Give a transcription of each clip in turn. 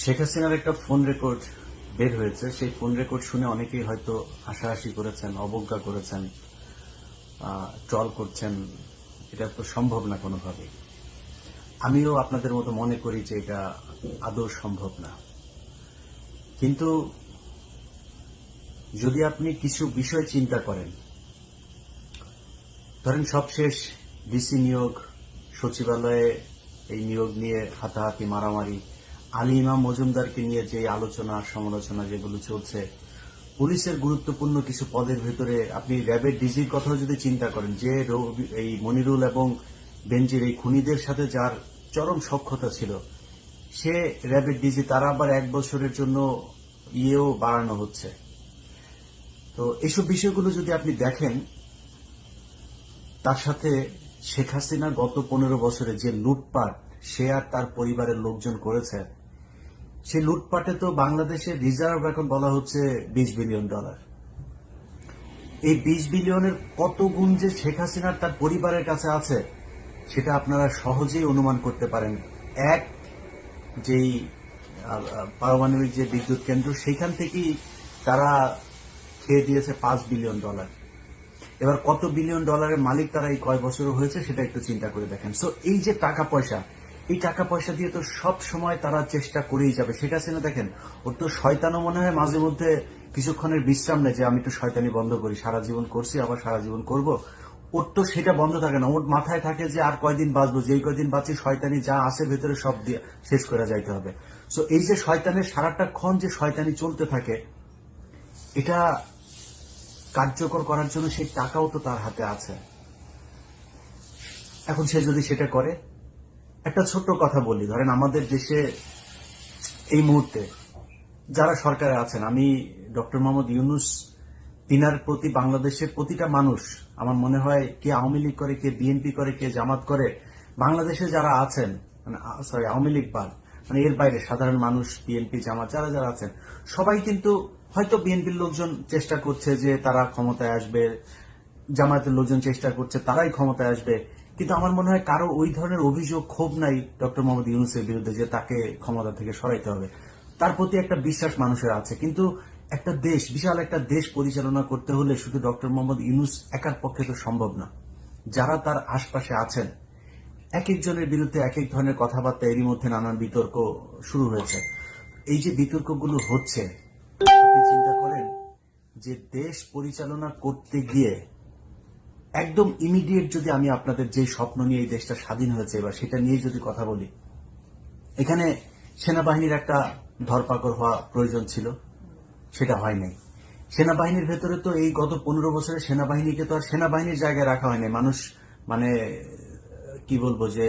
শেখ হাসিনার একটা phone record বের হয়েছে। সেই ফোন রেকর্ড শুনে অনেকেই হয়তো হাসাহাসি করেছেন, অবজ্ঞা করেছেন ট্রল করছেন। এটা তো সম্ভব না কোনোভাবে। আমিও আপনাদের মতো মনে করি যে এটা আদৌ সম্ভব না। কিন্তু যদি আপনি কিছু বিষয় চিন্তা করেন, ধরেন সবশেষ ডিসি নিয়োগ সচিবালয়ে এই নিয়োগ নিয়ে হাতাহাতি মারামারি আলী ইমাম মজুমদারকে নিয়ে যে আলোচনা, সমালোচনা যেগুলো চলছে, পুলিশের গুরুত্বপূর্ণ কিছু পদের ভেতরে আপনি র্যাবের ডিজির কথাও যদি চিন্তা করেন, যে এই মনিরুল এবং বেঞ্জির এই খুনিদের সাথে যার চরম সক্ষতা ছিল, সে র্যাবের ডিজি, তারা আবার এক বছরের জন্য ইয়েও বাড়ানো হচ্ছে। তো এইসব বিষয়গুলো যদি আপনি দেখেন, তার সাথে শেখ হাসিনা গত পনেরো বছরে যে লুটপাট, সে আর তার পরিবারের লোকজন করেছে সেই লুটপাটে তো বাংলাদেশের রিজার্ভ এখন বলা হচ্ছে বিশ বিলিয়ন ডলার। এই বিশ বিলিয়নের কত গুণ যে শেখ হাসিনার তার পরিবারের কাছে আছে, সেটা আপনারা সহজেই অনুমান করতে পারেন। এক, যেই পারমাণবিক যে বিদ্যুৎ কেন্দ্র, সেখান থেকেই তারা খেয়ে দিয়েছে পাঁচ বিলিয়ন ডলার। এবার কত বিলিয়ন ডলারের মালিক তারা এই কয় বছর হয়েছে, সেটা একটু চিন্তা করে দেখেন। সো এই যে টাকা পয়সা এই টাকা পয়সা দিয়ে তো সব সময় তারা চেষ্টা করেই যাবে। শেখ হাসিনা দেখেন, ওর তো শয়তানও মনে হয় মাঝে মধ্যে কিছুক্ষণের বিশ্রাম নেই যে, আমি একটু শয়তানি বন্ধ করি, সারা জীবন করছি, আবার সারা জীবন করব। ওর তো সেটা বন্ধ থাকে না। ওর মাথায় থাকে যে, আর কয়দিন বাঁচবো, যেই কয়দিন বাঁচি, শয়তানি যা আছে, ভেতরে সব দিয়ে শেষ করে যাইতে হবে। সো এই যে শয়তানের সারাটা ক্ষণ যে শয়তানি চলতে থাকে, এটা কার্যকর করার জন্য সেই টাকাও তো তার হাতে আছে। এখন সে যদি সেটা করে একটা ছোট্ট কথা বলি। ধরেন আমাদের দেশে এই মুহূর্তে যারা সরকারে আছেন, আমি ডক্টর মোহাম্মদ ইউনুস, তিনার প্রতি বাংলাদেশের প্রতিটা মানুষ, আমার মনে হয় কে আওয়ামী লীগ করে, কে বিএনপি করে, কে জামাত করে, বাংলাদেশে যারা আছেন মানে সরি আওয়ামী লীগ বাদ মানে এর বাইরে সাধারণ মানুষ, বিএনপি, জামাত, যারা যারা আছেন, সবাই কিন্তু হয়তো বিএনপির লোকজন চেষ্টা করছে যে তারা ক্ষমতায় আসবে, জামায়াতের লোকজন চেষ্টা করছে, তারাই ক্ষমতায় আসবে। কিন্তু আমার মনে হয় কারও ওই ধরনের অভিযোগ ক্ষোভ নাই ডক্টর মোহাম্মদ ইউনুসের বিরুদ্ধে যে তাকে ক্ষমতা থেকে সরাইতে হবে। তার প্রতি একটা বিশ্বাস মানুষের আছে। কিন্তু একটা দেশ, বিশাল একটা দেশ পরিচালনা করতে হলে শুধু ডক্টর মোহাম্মদ ইউনুস একার পক্ষে তো সম্ভব না। যারা তার আশপাশে আছেন, এক একজনের বিরুদ্ধে এক এক ধরনের কথাবার্তা এরই মধ্যে নানান বিতর্ক শুরু হয়েছে। এই যে বিতর্কগুলো হচ্ছে চিন্তা করেন যে দেশ পরিচালনা করতে গিয়ে একদম ইমিডিয়েট যদি আমি আপনাদের যে স্বপ্ন নিয়ে এই দেশটা স্বাধীন হয়েছে, এবার সেটা নিয়ে যদি কথা বলি, এখানে সেনাবাহিনীর একটা ধরপাকড় হওয়া প্রয়োজন ছিল, সেটা হয় নাই। সেনাবাহিনীর ভেতরে তো এই গত পনেরো বছরে সেনাবাহিনীকে তো আর সেনাবাহিনীর জায়গায় রাখা হয়নি। মানুষ মানে কি বলব যে,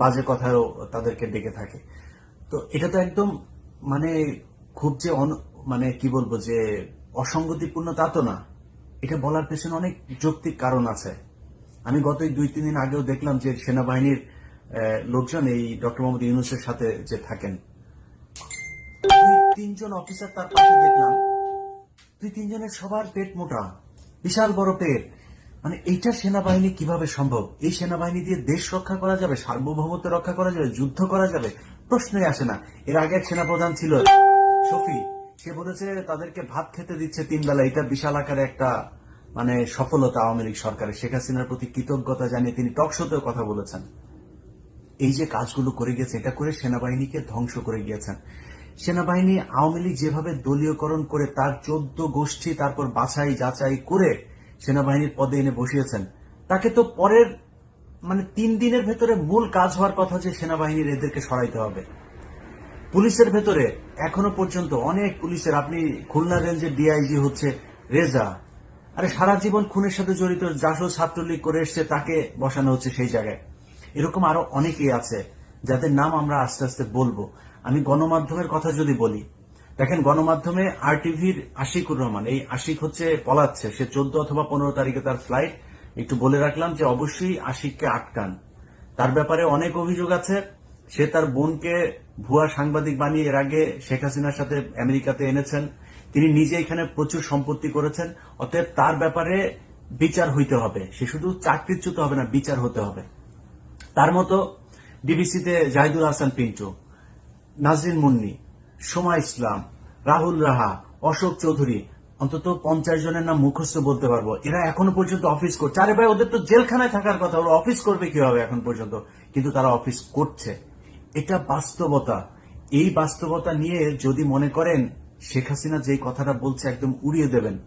বাজে কথাও তাদেরকে ডেকে থাকে। তো এটা তো একদম মানে খুব যে মানে কি বলব যে, অসঙ্গতিপূর্ণ তা তো না। এটা বলার পেছনে অনেক যৌক্তিক কারণ আছে। আমি গত দুই, তিন দিন আগেও দেখলাম যে সেনাবাহিনীর লোকজন এই ডক্টর মোহাম্মদ ইউনুসের সাথে যে থাকেন। তিনজন অফিসার তার পাশে দেখলাম। দুই, তিনজনের সবার পেট মোটা, বিশাল বড় পেট। মানে এইটা সেনাবাহিনী কীভাবে সম্ভব? এই সেনাবাহিনী দিয়ে দেশ রক্ষা করা যাবে, সার্বভৌমত্ব রক্ষা করা যাবে, যুদ্ধ করা যাবে? প্রশ্নই আসে না। এর আগে সেনাপ্রধান ছিল শফি। সে বলেছে, তাদেরকে ভাত খেতে দিচ্ছে তিন বেলা। এটা বিশাল আকারে একটা মানে সফলতা আওয়ামী লীগ সরকারের। শেখ হাসিনার প্রতি কৃতজ্ঞতা জানিয়ে তিনি টকশোতেও কথা বলেছেন। এই যে কাজগুলো করে গেছে, এটা করে সেনাবাহিনীকে ধ্বংস করে গিয়েছেন। সেনাবাহিনী আওয়ামী লীগ যেভাবে দলীয়করণ করে তার চোদ্দ গোষ্ঠী তারপর বাছাই, যাচাই করে সেনাবাহিনীর পদে এনে বসিয়েছেন, তাকে তো পরের মানে তিন দিনের ভেতরে মূল কাজ হওয়ার কথা যে সেনাবাহিনীর এদেরকে সরাইতে হবে। পুলিশের ভেতরে এখনও পর্যন্ত অনেক পুলিশের, আপনি খুলনা রেঞ্জের ডিআইজি হচ্ছে রেজা। আরে সারা জীবন খুনের সাথে জড়িত জাসদ ছাত্রলীগ করে এসছে, তাকে বসানো হচ্ছে সেই জায়গায়। এরকম আরও অনেকেই আছে, যাদের নাম আমরা আস্তে আস্তে বলব। আমি গণমাধ্যমের কথা যদি বলি, দেখেন গণমাধ্যমে আর টিভির আশিকুর রহমান, এই আশিক হচ্ছে পলাচ্ছে, সে চোদ্দ অথবা পনেরো তারিখে তার ফ্লাইট একটু বলে রাখলাম যে অবশ্যই আশিককে আটকান। তার ব্যাপারে অনেক অভিযোগ আছে সে তার বোনকে ভুয়া সাংবাদিক বানিয়ে এর আগে শেখ হাসিনার সাথে আমেরিকাতে এনেছেন। তিনি নিজে এখানে প্রচুর সম্পত্তি করেছেন। অতএব তার ব্যাপারে বিচার হইতে হবে। সে শুধু চাকরিচ্যুত হবে না, বিচার হতে হবে। তার মতো ডিবিসিতে জাহিদুল হাসান পিন্টু, নাজরিন মুন্নি, সোমা ইসলাম, রাহুল রাহা, অশোক চৌধুরী, অন্তত পঞ্চাশ জনের নাম মুখস্থ বলতে পারব। এরা এখনও পর্যন্ত অফিস করছে আরে ভাই, ওদের তো জেলখানায় থাকার কথা, ওরা অফিস করবে কীভাবে এখন পর্যন্ত? কিন্তু তারা অফিস করছে। এটা বাস্তবতা। এই বাস্তবতা নিয়ে যদি মনে করেন, শেখ হাসিনা যে কথাটা বলছে একদম উড়িয়ে দেবেন।